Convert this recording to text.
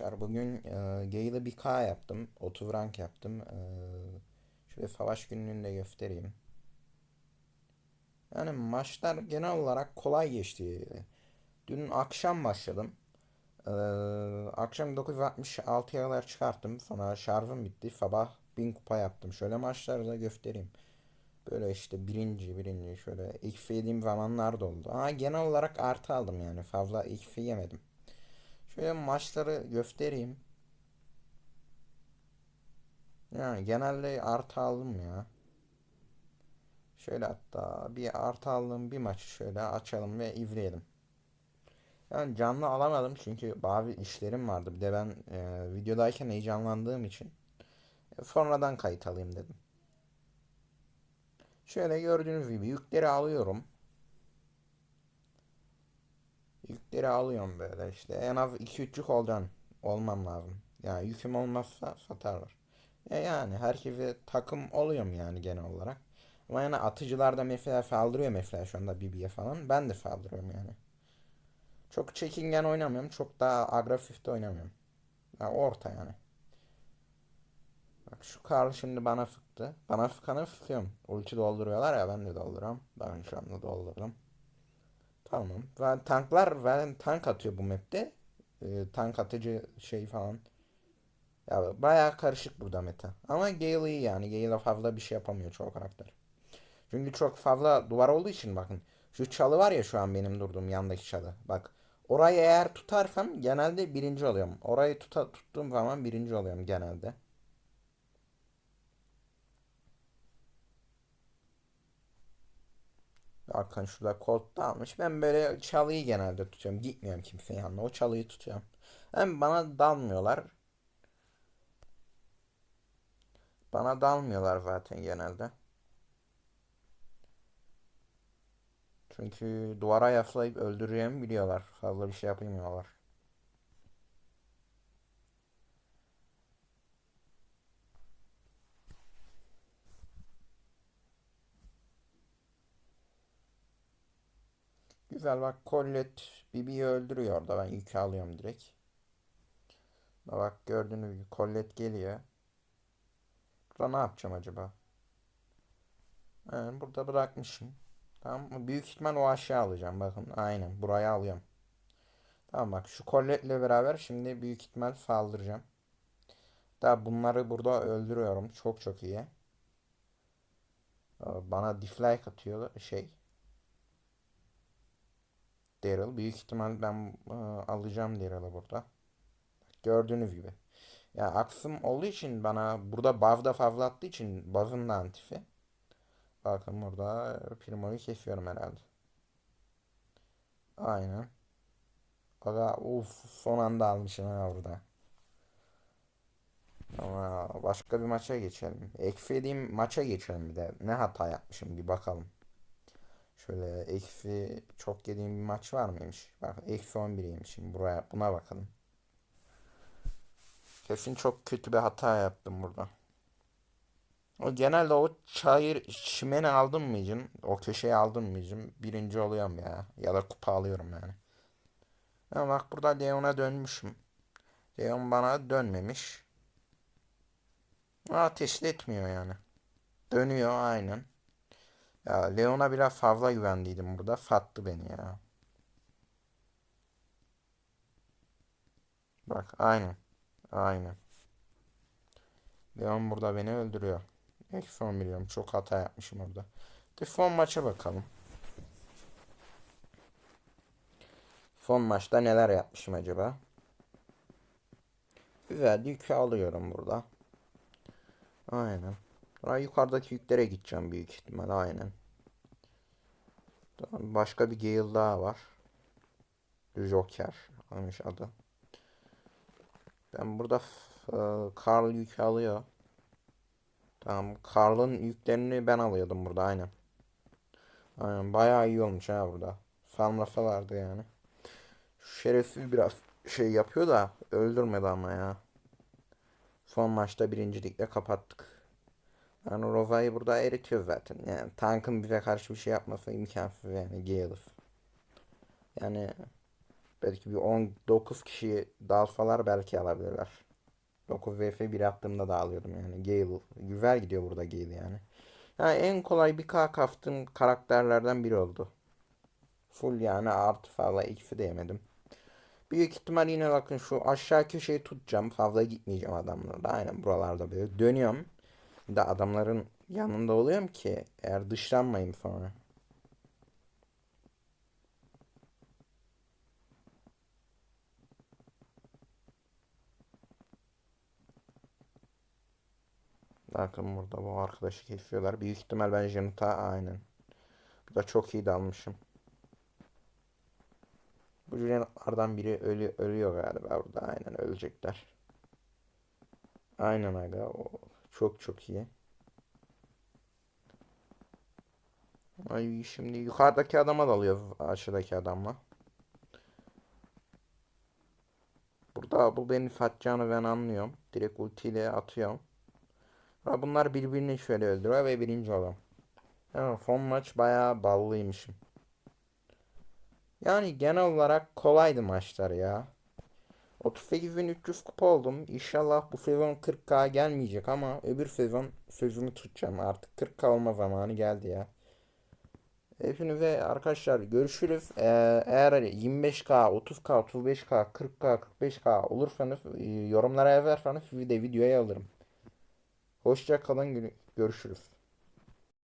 Arkadaşlar bugün e, Gale'ı bir K yaptım. 30 rank yaptım. E, şöyle savaş günlüğünü de göstereyim. Yani maçlar genel olarak kolay geçti. Dün akşam başladım. E, akşam 966'ya kadar çıkarttım. Sonra şarjım bitti. Sabah 1000 kupa yaptım. Şöyle maçları da göstereyim. Böyle işte birinci birinci şöyle XP yediğim zamanlar da oldu. Ama genel olarak artı aldım yani. Fazla XP yemedim. Şöyle maçları göstereyim. Yani genelde artı aldım ya. Şöyle hatta bir artı aldığım bir maçı şöyle açalım ve izleyelim. Yani canlı alamadım çünkü bazı işlerim vardı. Bir de ben e, videodayken heyecanlandığım için e, sonradan kayıt alayım dedim. Şöyle gördüğünüz gibi yükleri alıyorum. Yükleri alıyorum böyle işte. En az 2-3 yük olacağım. Olmam lazım. Yani yüküm olmazsa satarlar. E yani herkese takım oluyorum yani genel olarak. Ama yani atıcılar da mesela saldırıyor mesela şu anda BB'ye falan. Ben de saldırıyorum yani. Çok çekingen oynamıyorum. Çok daha agresif de oynamıyorum. Yani orta yani. Bak şu Karl şimdi bana sıktı. Bana sıkanı sıkıyorum. Ulti dolduruyorlar ya ben de dolduruyorum. Ben şu anda doldurdum. Tamam. Ve tanklar ve tank atıyor bu map'te. Ee, tank atıcı şey falan. Ya bayağı karışık burada meta. Ama Gale iyi yani. Gale'a fazla bir şey yapamıyor çoğu karakter. Çünkü çok fazla duvar olduğu için bakın. Şu çalı var ya şu an benim durduğum yandaki çalı. Bak orayı eğer tutarsam genelde birinci oluyorum. Orayı tuta, tuttuğum zaman birinci oluyorum genelde. Hakan şurada koltuğu almış. Ben böyle çalıyı genelde tutuyorum. Gitmiyorum kimsenin yanına. O çalıyı tutuyorum. Hem bana dalmıyorlar. Bana dalmıyorlar zaten genelde. Çünkü duvara yaslayıp öldüreceğimi biliyorlar. Fazla bir şey yapamıyorlar. Güzel bak Colette Bibi'yi öldürüyor orada. Ben yükü alıyorum direkt. Bak gördüğünüz gibi Colette geliyor. Burada ne yapacağım acaba? Yani burada bırakmışım. Tamam Büyük ihtimal o aşağı alacağım. Bakın aynen buraya alıyorum. Tamam bak şu Colette'le beraber şimdi büyük ihtimal saldıracağım. Daha bunları burada öldürüyorum. Çok çok iyi. Bana dislike atıyor şey. Daryl. Büyük ihtimal ben e, alacağım Daryl'ı burada. Gördüğünüz gibi. Ya aksım olduğu için bana burada buff da fazla attığı için buff'ın da antifi. Bakın burada Primo'yu kesiyorum herhalde. Aynen. Aga uf son anda almışım ha burada. Ama başka bir maça geçelim. Ekfediğim maça geçelim bir de. Ne hata yapmışım bir bakalım. Şöyle eksi çok yediğim bir maç var mıymış? Bak eksi 11 yemişim. Buraya buna bakalım. Kesin çok kötü bir hata yaptım burada. O genelde o çayır çimeni aldım mıyım? O köşeyi aldım mıyım? Birinci oluyorum ya. Ya da kupa alıyorum yani. Ama bak burada Leon'a dönmüşüm. Leon bana dönmemiş. Ateş etmiyor yani. Dönüyor aynen. Ya Leon'a biraz fazla güvendiydim burada. Sattı beni ya. Bak aynen. Aynen. Leon burada beni öldürüyor. Eksi son milyon. Çok hata yapmışım orada. De son maça bakalım. Son maçta neler yapmışım acaba? Güzel yükü alıyorum burada. Aynen. Sonra yukarıdaki yüklere gideceğim büyük ihtimal aynen. Tamam, başka bir Gale daha var. Joker almış adı. Ben burada e, Carl yük alıyor. Tamam Carl'ın yüklerini ben alıyordum burada aynen. Aynen bayağı iyi olmuş ha burada. Farm vardı yani. Şu şerefsiz biraz şey yapıyor da öldürmedi ama ya. Son maçta birincilikle kapattık. Yani Rova'yı burada eritiyor zaten. Yani tankın bize karşı bir şey yapması imkansız yani Gale'ız. Yani Belki bir 19 kişi dalsalar belki alabilirler. 9 vs 1 attığımda da alıyordum yani. Gale. Güzel gidiyor burada Gale yani. Yani en kolay bir K kaftığım karakterlerden biri oldu. Full yani artı fazla ikisi de yemedim. Büyük ihtimal yine bakın şu aşağı köşeyi tutacağım. Fazla gitmeyeceğim adamlara. Aynen buralarda böyle dönüyorum. Bir de adamların yanında oluyorum ki eğer dışlanmayayım sonra. Bakın burada bu arkadaşı kesiyorlar. Büyük ihtimal ben Janet'a aynen. Bu da çok iyi dalmışım. Bu Janet'lardan biri ölü, ölüyor galiba burada. Aynen ölecekler. Aynen aga. O çok çok iyi. Ay şimdi yukarıdaki adama dalıyor aşağıdaki adamla. Burada bu beni satacağını ben anlıyorum. Direkt ultiyle atıyorum. Ha, bunlar birbirini şöyle öldürüyor ve birinci olan. Yani son maç bayağı ballıymışım. Yani genel olarak kolaydı maçlar ya. 38.300 kupa oldum. İnşallah bu sezon 40k gelmeyecek ama öbür sezon sözümü tutacağım. Artık 40k olma zamanı geldi ya. Hepinize arkadaşlar görüşürüz. Ee, eğer 25k, 30k, 35k, 40k, 45k olursanız e, yorumlara yazarsanız sizi de videoya alırım. Hoşça kalın. Görüşürüz.